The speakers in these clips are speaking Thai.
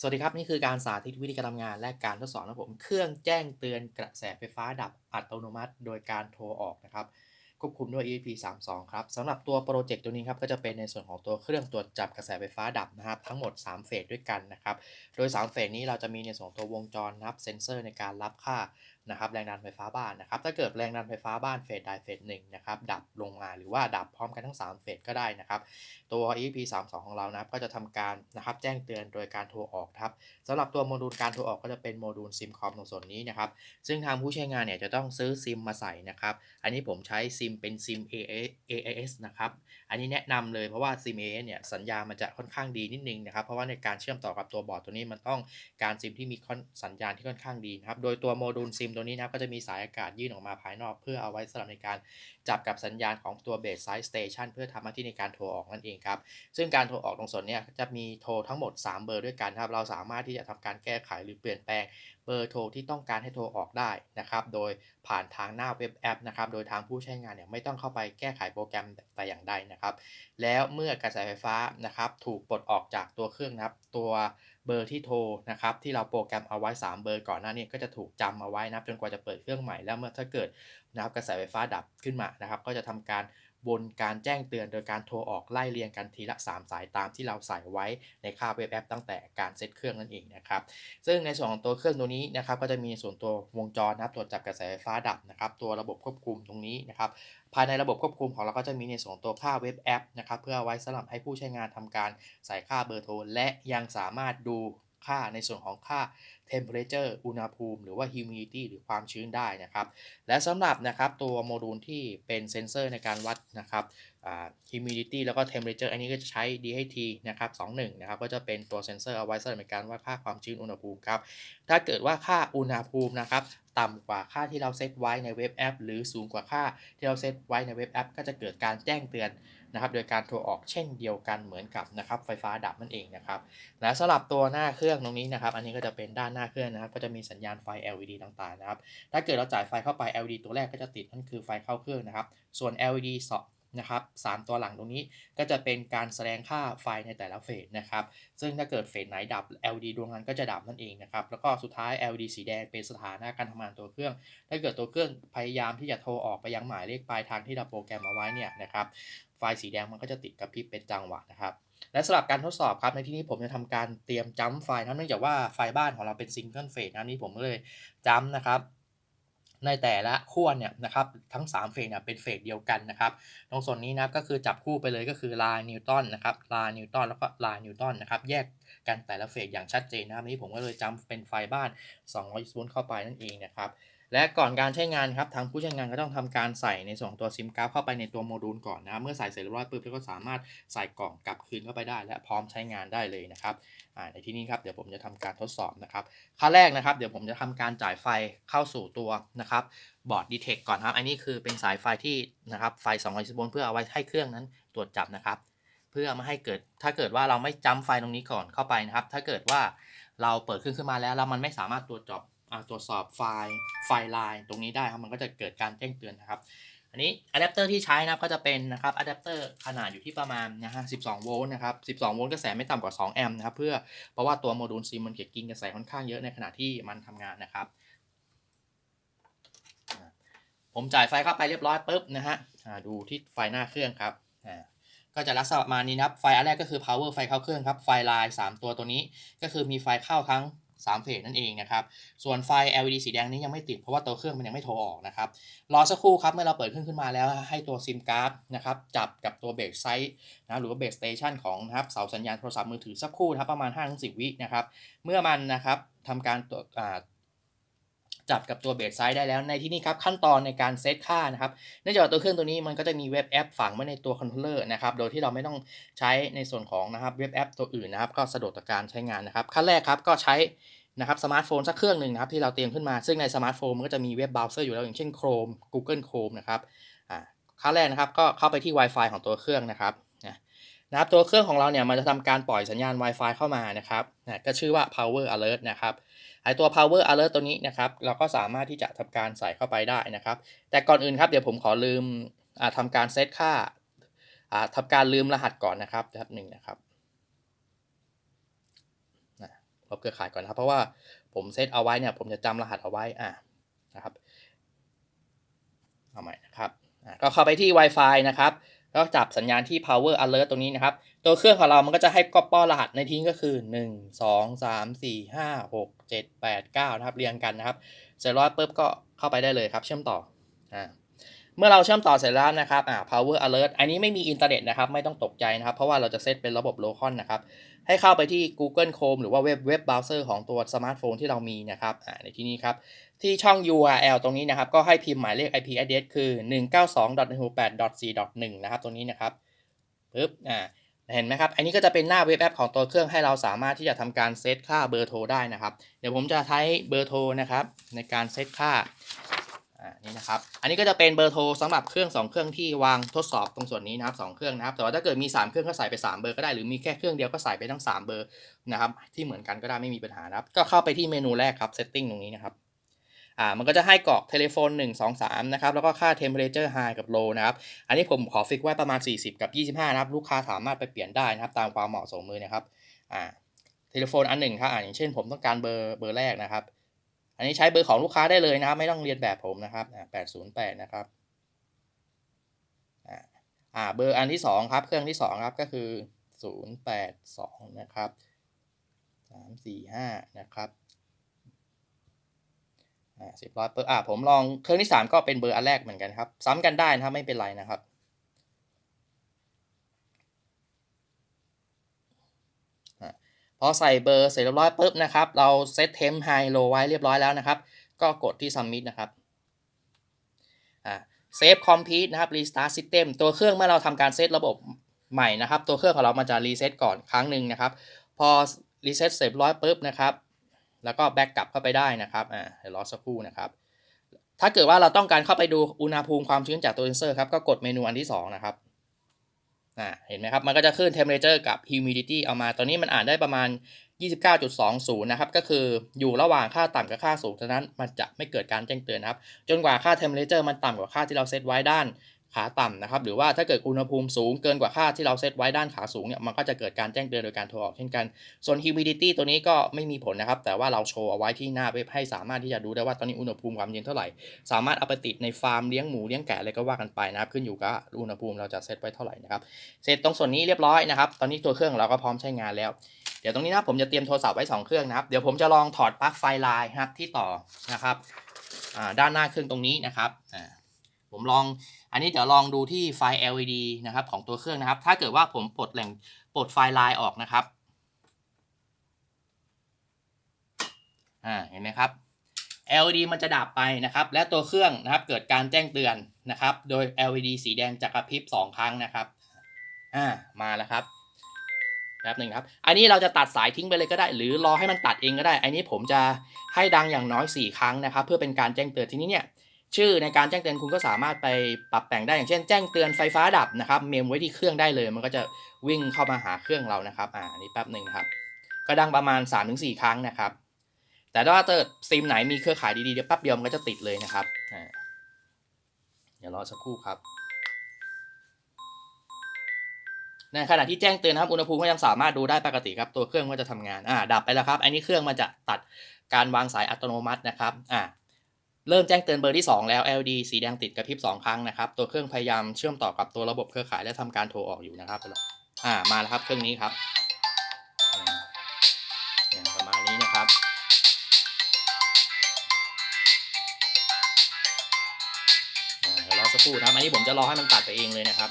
สวัสดีครับ นี่คือการสาธิตวิธีการทำงานและการทดสอบนะผมเครื่องแจ้งเตือนกระแสไฟฟ้าดับอัตโนมัติ โดยการโทรออกนะครับควบคุมด้วย ESP32 ครับสำหรับตัวโปรเจกต์ตัวนี้ครับก็จะเป็นในส่วนของตัวเครื่องตรวจจับกระแสไฟฟ้าดับนะครับทั้งหมด 3 เฟสด้วยกันนะครับโดย 3 เฟสนี้เราจะมีในส่วนของตัววงจรนับเซนเซอร์ในการรับค่า นะครับแรงดันไฟฟ้าบ้านนะครับถ้าเกิดแรงดันไฟฟ้าบ้านเฟสใดเฟสหนึ่งนะครับดับลงมาหรือว่าดับพร้อมกันทั้ง 3 เฟสก็ได้นะครับตัว EP 3 2ของเรานะครับก็จะทำการนะครับแจ้งเตือนโดยการโทรออกครับสำหรับตัวโมดูลการโทรออกก็จะเป็นโมดูลซิมคอมตรงส่วนนี้นะครับซึ่งทางผู้ใช้งานเนี่ยจะต้องซื้อซิมมาใส่นะครับอันนี้ผมใช้ซิมเป็นซิม AAS นะครับอันนี้แนะนำเลยเพราะว่าซิม AAS เนี่ยสัญญาณมันจะค่อนข้างดีนิดนึงนะครับเพราะว่าในการเชื่อมต่อกับตัวบอร์ดตัวนี้มันต้องการซิมที่มีสัญญาณที่ค่อนข้างดีนะครับโดยตัวโมดูลซิมตัวนี้นะครับก็จะมีสายอากาศยื่นออกมาภายนอก เพื่อเอาไว้สำหรับในการจับกับสัญญาณของตัวเบสไซส์สเตชันเพื่อทำหน้าที่ในการโทรออกนั่นเองครับ ซึ่งการโทรออกตรงส่วนนี้จะมีโทรทั้งหมด 3 เบอร์ด้วยกันครับ เราสามารถที่จะทำการแก้ไขหรือเปลี่ยนแปลง เบอร์โทรที่ต้องการให้โทรออกได้นะครับ โดยผ่านทางหน้าเว็บแอปนะครับ โดยทางผู้ใช้งานเนี่ยไม่ต้องเข้าไปแก้ไขโปรแกรมแต่อย่างใดนะครับ แล้วเมื่อกระแสไฟฟ้านะครับ ถูกปลดออกจากตัวเครื่องนะครับ ตัวเบอร์ที่โทรนะครับที่เราโปรแกรมเอาไว้ 3 เบอร์ก่อนหน้านี้ก็จะถูกจำเอาไว้นับจนกว่าจะเปิดเครื่องใหม่แล้วเมื่อถ้าเกิดนะครับกระแสไฟฟ้าดับขึ้นมานะครับ ก็จะทำการ บนการแจ้งเตือนโดยการโทรออกไล่เรียงกันทีละ 3 สายตามที่เราใส่ไว้ในค่าเว็บแอปตั้งแต่การเซตเครื่องนั่นเองนะครับ ซึ่งในส่วนของตัวเครื่องตัวนี้นะครับก็จะมีส่วนตัววงจรนะครับตรวจจับกระแสไฟฟ้าดับนะครับตัวระบบควบคุมตรงนี้นะครับภายในระบบควบคุมของเราก็จะมีในส่วนตัวค่าเว็บแอปนะครับเพื่อไว้สำหรับให้ผู้ใช้งานทำการใส่ค่าเบอร์โทรและยังสามารถดูค่าในส่วนของค่า temperature อุณหภูมิ หรือว่า humidity หรือความชื้นได้นะครับ และสำหรับนะครับตัวโมดูลที่เป็นเซนเซอร์ในการวัดนะครับ humidity แล้วก็ temperature อันนี้ก็จะใช้ DHT นะครับ21นะครับ ก็จะเป็นตัวเซนเซอร์เอาไว้สำหรับในการวัดค่าความชื้นอุณหภูมิครับ ถ้าเกิดว่าค่าอุณหภูมินะครับต่ำกว่าค่าที่เราเซตไว้ในเว็บแอป หรือสูงกว่าค่าที่เราเซตไว้ในเว็บแอป ก็จะเกิดการแจ้งเตือนนะครับ โดยการโทรออกเช่นเดียวกันเหมือนกับนะครับไฟฟ้าดับนั่นเองนะครับ และสำหรับตัวหน้าเครื่องตรงนี้นะครับ อันนี้ก็จะเป็นด้านหน้าเครื่องนะครับ ก็จะมีสัญญาณไฟ LED ต่างๆนะครับ ถ้าเกิดเราจ่ายไฟเข้าไป LED ตัวแรกก็จะติดนั่นคือไฟเข้าเครื่องนะครับ ส่วน LED สองนะครับสามตัวหลังตรงนี้ก็จะเป็นการแสดงค่าไฟในแต่ละเฟสนะครับ ซึ่งถ้าเกิดเฟสไหนดับ LED ดวงนั้นก็จะดับนั่นเองนะครับ แล้วก็สุดท้าย LED สีแดงเป็นสถานะการทำงานตัวเครื่อง ถ้าเกิดตัวเครื่องพยายามที่จะโทรออกไปยังหมายเลขปลายทางที่เราโปรแกรมเอาไว้เนี่ยนะครับ ไฟสีแดงมันก็จะติดกับพริบเป็นจังหวะนะครับ และสำหรับการทดสอบครับในที่นี้ผมจะทำการเตรียมจัมไฟล์นะเนื่องจากว่าไฟล์บ้านของเราเป็นซิงเกิลเฟสนะนี่ผมก็เลยจัมนะครับ ในแต่ละขั้วเนี่ยนะครับทั้ง 3 เฟสเนี่ยเป็นเฟสเดียวกันนะครับ ตรงส่วนนี้นะก็คือจับคู่ไปเลยก็คือลายนิวตันนะครับลายนิวตันแล้วก็ลายนิวตันนะครับแยกกันแต่ละเฟสอย่างชัดเจนนะครับนี้ผมก็เลยจำเป็นไฟล์บ้าน200โวลต์เข้าไปนั่นเองนะครับ และก่อนการใช้งานครับทางผู้ใช้งานก็ต้องทำการใส่ในส่วนของตัวซิมการ์ดเข้าไปในตัวโมดูลก่อนนะครับเมื่อใส่เสร็จเรียบร้อยปุ๊บก็สามารถใส่กล่องกลับคืนเข้าไปได้ และพร้อมใช้งานได้เลยนะครับในที่นี้ครับเดี๋ยวผมจะทำการทดสอบนะครับขั้นแรกนะครับ เดี๋ยวผมจะทำการจ่ายไฟเข้าสู่ตัวนะครับบอร์ดดีเทคก่อนครับ อันนี้คือเป็นสายไฟที่นะครับไฟ220โวลต์เพื่อเอาไว้ให้เครื่องนั้นตรวจจับนะครับ เพื่อไม่ให้เกิดถ้าเกิดว่าเราไม่จำไฟตรงนี้ก่อนเข้าไปนะครับ ถ้าเกิดว่าเราเปิดเครื่องขึ้นมาแล้วแล้วมันไม่สามารถตรวจจับ ตรวจสอบไฟล์ไฟล์ไลน์ตรงนี้ได้ครับมันก็จะเกิดการแจ้งเตือนนะครับ อันนี้อะแดปเตอร์ที่ใช้นะครับก็จะเป็นนะครับอะแดปเตอร์ขนาดอยู่ที่ประมาณนะฮะ12 โวลต์นะครับ 12 โวลต์กระแสไม่ต่ำกว่า 2 แอมป์นะครับเพื่อเพราะว่าตัวโมดูลซีมันเก็บกินกระแสค่อนข้างเยอะในขณะที่มันทำงานนะครับผมจ่ายไฟเข้าไปเรียบร้อยปุ๊บนะฮะดูที่ไฟหน้าเครื่องครับก็จะลักษณะประมาณนี้นะครับ ไฟอันแรกก็คือ power ไฟเข้าเครื่องครับ ไฟลาย 3 ตัวตัวนี้ ก็คือมีไฟเข้าทั้ง 3เฟสนั่นเองนะครับ ส่วนไฟ LED สีแดงนี้ยังไม่ติดเพราะว่าตัวเครื่องมันยังไม่โทรออกนะครับ รอสักครู่ครับ เมื่อเราเปิดเครื่องขึ้นมาแล้วให้ตัวซิมการ์ดนะครับจับกับตัวเบรกไซต์นะหรือว่าเบรกสเตชันของนะครับเสาสัญญาณโทรศัพท์มือถือสักครู่ครับประมาณ5-10 วินะครับ เมื่อมันนะครับทำการตัว จับกับตัวเบสไซด์ได้แล้วในที่นี้ครับขั้นตอนในการเซตค่านะครับเนื่องจากตัวเครื่องตัวนี้มันก็จะมีเว็บแอปฝังไว้ในตัวคอนโทรลเลอร์นะครับโดยที่เราไม่ต้องใช้ในส่วนของนะครับเว็บแอปตัวอื่นนะครับก็สะดวกต่อการใช้งานนะครับขั้นแรกครับก็ใช้นะครับสมาร์ทโฟนสักเครื่องหนึ่งนะครับที่เราเตรียมขึ้นมาซึ่งในสมาร์ทโฟนมันก็จะมีเว็บเบราว์เซอร์อยู่แล้วอย่างเช่น Chrome Google Chrome นะครับอ่าขั้นแรกนะครับก็เข้าไปที่ Wi-Fi ของตัวเครื่องนะครับนะครับตัวเครื่องของเราเนี่ยมันจะทำการปล่อยสัญญาณ Wi-Fi เข้ามานะครับนะก็ชื่อว่า Power Alert นะครับ ไอตัว power alert ตัวนี้นะครับ เราก็สามารถที่จะทำการใส่เข้าไปได้นะครับ แต่ก่อนอื่นครับ เดี๋ยวผมขอลืมทำการเซตค่าทำการลืมรหัสก่อนนะครับแป๊บหนึ่งนะครับเครือข่ายก่อนนะครับเพราะว่าผมเซตเอาไว้เนี่ยผมจะจำรหัสเอาไว้อ่านะครับเอาใหม่นะครับอ่าก็เข้าไปที่ Wi-Fi นะครับ ก็จับสัญญาณที่ power alert ตรงนี้นะครับ ตัวเครื่องของเรามันก็จะให้ก๊อปป้อรหัสในทิ้งก็คือ 1 2 3 4 5 6 7 8 9 นะครับ เรียงกันนะครับ เสร็จแล้วปุ๊บก็เข้าไปได้เลยครับ เชื่อมต่ออ่าเมื่อเราเชื่อมต่อเสร็จแล้วนะครับอ่า power alert อันนี้ไม่มีอินเทอร์เน็ตนะครับ ไม่ต้องตกใจนะครับ เพราะว่าเราจะเซตเป็นระบบ local นะครับ ให้เข้าไปที่ Google Chrome หรือว่าเว็บเว็บเบราว์เซอร์ของตัวสมาร์ทโฟนที่เรามีนะครับอ่าในที่นี้ครับ ที่ช่อง URL ตรงนี้นะครับ ก็ให้พิมพ์หมายเลข IP address คือ 192.168.4.1 นะครับ ตรงนี้นะครับปึ๊บอ่า เห็นไหมครับ อันนี้ก็จะเป็นหน้าเว็บแอปของตัวเครื่องให้เราสามารถที่จะทำการเซตค่าเบอร์โทรได้นะครับ เดี๋ยวผมจะใช้เบอร์โทรนะครับในการเซตค่าอ่านี่นะครับ อันนี้ก็จะเป็นเบอร์โทรสำหรับเครื่อง 2 เครื่องที่วางทดสอบตรงส่วนนี้นะครับสองเครื่องนะครับ แต่ว่าถ้าเกิดมี 3 เครื่องก็ใส่ไป 3 เบอร์ก็ได้ หรือมีแค่เครื่องเดียวก็ใส่ไปทั้ง 3 เบอร์นะครับ ที่เหมือนกันก็ได้ไม่มีปัญหานะครับ ก็เข้าไปที่เมนูแรกครับ setting ตรงนี้นะครับ อ่ามันก็จะให้กรอกเทเลโฟน1 2 3นะครับแล้วก็ค่า temperature high กับ low นะครับอันนี้ผมขอฟิกไว้ประมาณ 40 กับ 25นะครับลูกค้าสามารถไปเปลี่ยนได้นะครับตามความเหมาะสมมือนะครับอ่าเทเลโฟนอันหนึ่งครับอ่าอย่างเช่นผมต้องการเบอร์เบอร์แรกนะครับ อันนี้ใช้เบอร์ของลูกค้าได้เลยนะครับ ไม่ต้องเรียนแบบผมนะครับอ่า808นะครับอ่าเบอร์อันที่2ครับเครื่องที่2ครับก็คือ082นะครับ345นะครับ สิบร้อยเปอร์อ่าผมลองเครื่องที่สามก็เป็นเบอร์อันแรกเหมือนกันครับ ซ้ำกันได้นะครับไม่เป็นไรนะครับอ่าพอใส่เบอร์เสร็จเรียบร้อยปุ๊บนะครับ เราเซตเทมไฮโลไว้เรียบร้อยแล้วนะครับ ก็กดที่ submit นะครับอ่าเซฟคอมพิวต์นะครับ restart system ตัวเครื่องเมื่อเราทำการเซตระบบใหม่นะครับ ตัวเครื่องของเรามันจะรีเซ็ตก่อนครั้งหนึ่งนะครับ พอรีเซ็ตเสร็จร้อยปุ๊บนะครับ แล้วก็แบ็กกลับเข้าไปได้นะครับอ่าเดี๋ยวรอสักครู่นะครับ ถ้าเกิดว่าเราต้องการเข้าไปดูอุณหภูมิความชื้นจากตัวเซนเซอร์ครับก็กดเมนูอันที่ 2 นะครับอ่าเห็นไหมครับ มันก็จะขึ้น temperature กับ humidity เอามาตอนนี้มันอ่านได้ประมาณ 29.20 นะครับ ก็คืออยู่ระหว่างค่าต่ำกับค่าสูงฉะนั้นมันจะไม่เกิดการแจ้งเตือนนะครับ จนกว่าค่า temperature มันต่ำกว่าค่าที่เราเซตไว้ด้าน ขาต่ำนะครับ หรือว่าถ้าเกิดอุณหภูมิสูงเกินกว่าค่าที่เราเซตไว้ด้านขาสูงเนี่ย มันก็จะเกิดการแจ้งเตือนโดยการโทรออกเช่นกัน ส่วน humidity ตัวนี้ก็ไม่มีผลนะครับ แต่ว่าเราโชว์เอาไว้ที่หน้าเว็บให้สามารถที่จะดูได้ว่าตอนนี้อุณหภูมิความเย็นเท่าไหร่ สามารถเอาไปติดในฟาร์มเลี้ยงหมูเลี้ยงแกะอะไรก็ว่ากันไปนะครับ ขึ้นอยู่กับอุณหภูมิเราจะเซตไว้เท่าไหร่นะครับ เสร็จตรงส่วนนี้เรียบร้อยนะครับ ตอนนี้ตัวเครื่องเราก็พร้อมใช้งานแล้ว เดี๋ยวตรงนี้นะผมจะเตรียมโทรศัพท์ไว้ 2 เครื่องนะครับ เดี๋ยวผมจะลองถอดปลั๊กไฟลายครับที่ต่อนะครับด้านหน้าเครื่องตรงนี้นะครับผมลอง อันนี้เดี๋ยวลองดูที่ไฟ LED นะครับของตัวเครื่องนะครับ ถ้าเกิดว่าผมปลดแหล่งปลดไฟลายออกนะครับอ่าเห็นไหมครับ LED มันจะดับไปนะครับ และตัวเครื่องนะครับเกิดการแจ้งเตือนนะครับ โดย LED สีแดงจะกระพริบ2 ครั้งนะครับอ่ามาแล้วครับแป๊บหนึ่งครับ อันนี้เราจะตัดสายทิ้งไปเลยก็ได้ หรือรอให้มันตัดเองก็ได้ อันนี้ผมจะให้ดังอย่างน้อย 4 ครั้งนะครับ เพื่อเป็นการแจ้งเตือนทีนี้เนี่ย ชื่อในการแจ้งเตือนคุณก็สามารถไปปรับแต่งได้อย่างเช่น แจ้งเตือนไฟฟ้าดับนะครับ เมมไว้ที่เครื่องได้เลย มันก็จะวิ่งเข้ามาหาเครื่องเรานะครับอ่านนี้แป๊บหนึ่งครับ ก็ดังประมาณ 3-4 ครั้งนะครับ แต่ถ้าเกิดซิมไหนมีเครือข่ายดีๆเดี๋ยวแป๊บเดียวมันก็จะติดเลยนะครับอ่าเดี๋ยวรอสักครู่ครับในขณะที่แจ้งเตือนนะครับอุณหภูมิก็ยังสามารถดูได้ปกติครับตัวเครื่องก็จะทำงานอ่าดับไปแล้วครับ อันนี้เครื่องมันจะตัดการวางสายอัตโนมัตินะครับอ่า เริ่มแจ้งเตือนเบอร์ที่ 2 แล้ว LED สีแดงติดกระพริบ2 ครั้งนะครับ ตัวเครื่องพยายามเชื่อมต่อกับตัวระบบเครือข่ายและทำการโทรออกอยู่นะครับอ่ามาแล้วครับเครื่องนี้ครับอืมเนี่ยประมาณนี้นะครับอ่าเดี๋ยวรอสักครู่นะครับอันนี้ผมจะรอให้มันตัดไปเองเลยนะครับ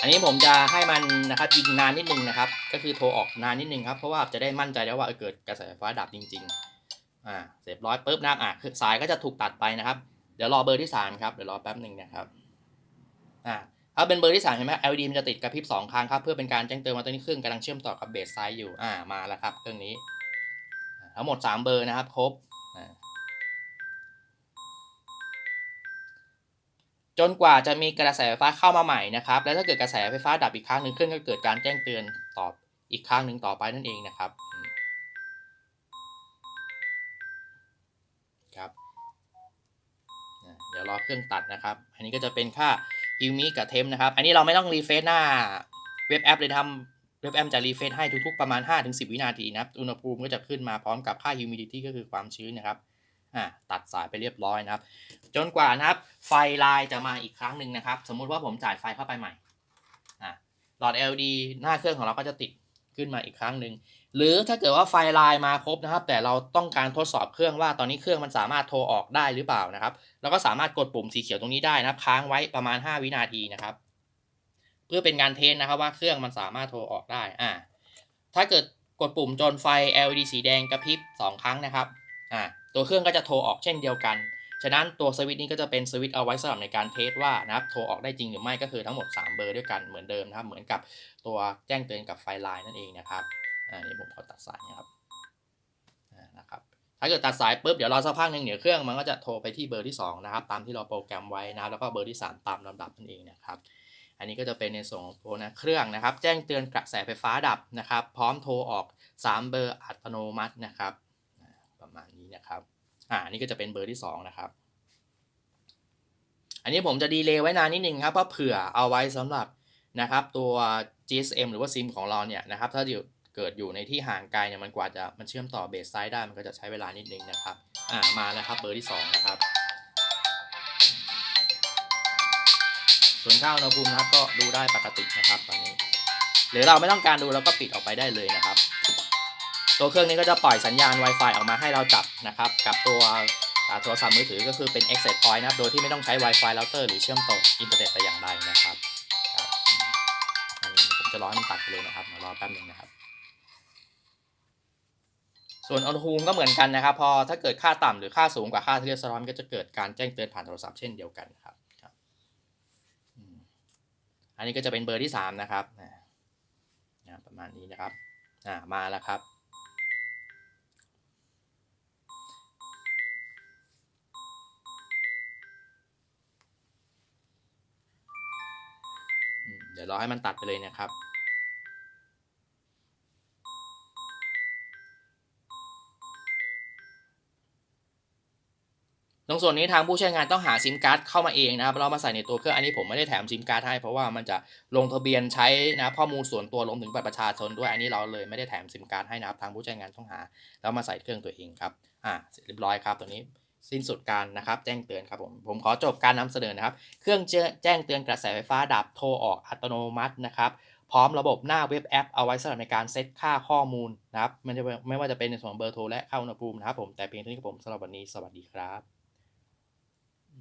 อันนี้ผมจะให้มันนะครับยิงนานนิดนึงนะครับ ก็คือโทรออกนานนิดนึงครับ เพราะว่าจะได้มั่นใจแล้วว่าเกิดกระแสไฟฟ้าดับจริง ๆ อ่า เสร็จร้อยปุ๊บนะอ่าคือสายก็จะถูกตัดไปนะครับ เดี๋ยวรอเบอร์ที่สามครับ เดี๋ยวรอแป๊บหนึ่งนะครับ อ่าถ้าเป็นเบอร์ที่สามเห็นไหม LED มันจะติดกระพริบสองครั้งครับ เพื่อเป็นการแจ้งเตือนว่าตอนนี้เครื่องกำลังเชื่อมต่อกับเบสไซด์อยู่ อ่า มาแล้วครับเครื่องนี้ ทั้งหมด 3 เบอร์นะครับ ครบ จนกว่าจะมีกระแสไฟฟ้าเข้ามาใหม่นะครับ แล้วถ้าเกิดกระแสไฟฟ้าดับอีกครั้งหนึ่งเครื่องก็เกิดการแจ้งเตือนตอบอีกครั้งหนึ่งต่อไปนั่นเองนะครับครับเดี๋ยวรอเครื่องตัดนะครับ อันนี้ก็จะเป็นค่า u m i กับ temp นะครับ อันนี้เราไม่ต้องรีเฟซหน้าเว็บแอปเลยทำเว็บแอปจะรีเฟซให้ทุกๆประมาณ 5-10 วินาทีนะครับ อุณหภูมิก็จะขึ้นมาพร้อมกับค่า humidity ก็คือความชื้นนะครับ อ่าตัดสายไปเรียบร้อยนะครับ จนกว่านะครับ ไฟลายจะมาอีกครั้งหนึ่งนะครับ สมมุติว่าผมจ่ายไฟเข้าไปใหม่อ่าหลอด LED หน้าเครื่องของเราก็จะติดขึ้นมาอีกครั้งหนึ่งหรือถ้าเกิดว่าไฟลายมาครบนะครับ แต่เราต้องการทดสอบเครื่องว่าตอนนี้เครื่องมันสามารถโทรออกได้หรือเปล่านะครับแล้วก็สามารถกดปุ่มสีเขียวตรงนี้ได้นะครับค้างไว้ประมาณ 5 วินาทีนะครับ เพื่อเป็นการเทสนะครับว่าเครื่องมันสามารถโทรออกได้อ่าถ้าเกิดกดปุ่มจนไฟ LED สีแดงกระพริบ2 ครั้งนะครับอ่า ตัวเครื่องก็จะโทรออกเช่นเดียวกัน ฉะนั้นตัวสวิตช์นี้ก็จะเป็นสวิตช์เอาไว้สำหรับในการเทสว่านะครับโทรออกได้จริงหรือไม่ก็คือทั้งหมด 3 เบอร์ด้วยกันเหมือนเดิมนะครับ เหมือนกับตัวแจ้งเตือนกับไฟไลน์นั่นเองนะครับอ่านี่ผมขอตัดสายนะครับอ่านะครับถ้าเกิดตัดสายปุ๊บเดี๋ยวรอสักพักหนึ่งเดี๋ยวเครื่องมันก็จะโทรไปที่เบอร์ที่2นะครับตามที่เราโปรแกรมไว้นะครับแล้วก็เบอร์ที่ 3 ตามลำดับนั่นเองนะครับอันนี้ก็จะเป็นในส่วนของตัวนะเครื่องนะครับ แจ้งเตือนกระแสไฟฟ้าดับนะครับ พร้อมโทรออก 3 เบอร์อัตโนมัตินะครับ มาณนี้นะครับ อ่านี่ก็จะเป็นเบอร์ที่ 2 นะครับ อันนี้ผมจะดีเลย์ไว้นานนิดนึงครับเพราะเผื่อเอาไว้สำหรับนะครับตัว GSM หรือว่าซิมของเราเนี่ยนะครับ ถ้าอยู่เกิดอยู่ในที่ห่างไกลเนี่ยมันกว่าจะมันเชื่อมต่อเบสไซด์ได้มันก็จะใช้เวลานิดนึงนะครับ อ่ามาแล้วครับเบอร์ที่ 2 นะครับส่วนค่าอุณหภูมินะครับก็ดูได้ปกตินะครับตอนนี้ หรือเราไม่ต้องการดูเราก็ปิดออกไปได้เลยนะครับ ตัวเครื่องนี้ก็จะปล่อยสัญญาณ Wi-Fi ออกมาให้เราจับนะครับ กับตัวโทรศัพท์มือถือก็คือเป็น access point นะครับ โดยที่ไม่ต้องใช้ Wi-Fi router หรือเชื่อมต่ออินเทอร์เน็ตแต่อย่างใดนะครับอันนี้ผมจะรอให้มันตัดไปเลยนะครับเดี๋ยวรอแป๊บหนึงนะครับ ส่วนอุณหภูมิก็เหมือนกันนะครับ พอถ้าเกิดค่าต่ำหรือค่าสูงกว่าค่าที่เรียกสะท้อนก็จะเกิดการแจ้งเตือนผ่านโทรศัพท์เช่นเดียวกันครับ อันนี้ก็จะเป็นเบอร์ที่สามนะครับ ประมาณนี้นะครับ มาแล้วครับ ดี๋ยวรอให้มันตัดไปเลยนะครับ ตรงส่วนนี้ทางผู้ใช้งานต้องหาซิมการ์ดเข้ามาเองนะครับเรามาใส่ในตัวเครื่องอันนี้ผมไม่ได้แถมซิมการ์ดให้เพราะว่ามันจะลงทะเบียนใช้นะข้อมูลส่วนตัวรวมถึงบัตรประชาชนด้วยอันนี้เราเลยไม่ได้แถมซิมการ์ดให้นะครับทางผู้ใช้งานต้องหาแล้วมาใส่เครื่องตัวเองครับอ่าเสร็จเรียบร้อยครับตัวนี้ สิ้นสุดการนะครับแจ้งเตือนครับผมผมขอจบการนำเสนอนะครับ เครื่องแจ้งเตือนกระแสไฟฟ้าดับโทรออกอัตโนมัตินะครับพร้อมระบบหน้าเว็บแอปเอาไว้สำหรับในการเซตค่าข้อมูลนะครับไม่ว่าจะไม่ว่าจะเป็นในส่วนเบอร์โทรและค่าอุณหภูมินะครับผมแต่เพียงเท่านี้ครับผมสำหรับวันนี้สวัสดีครับ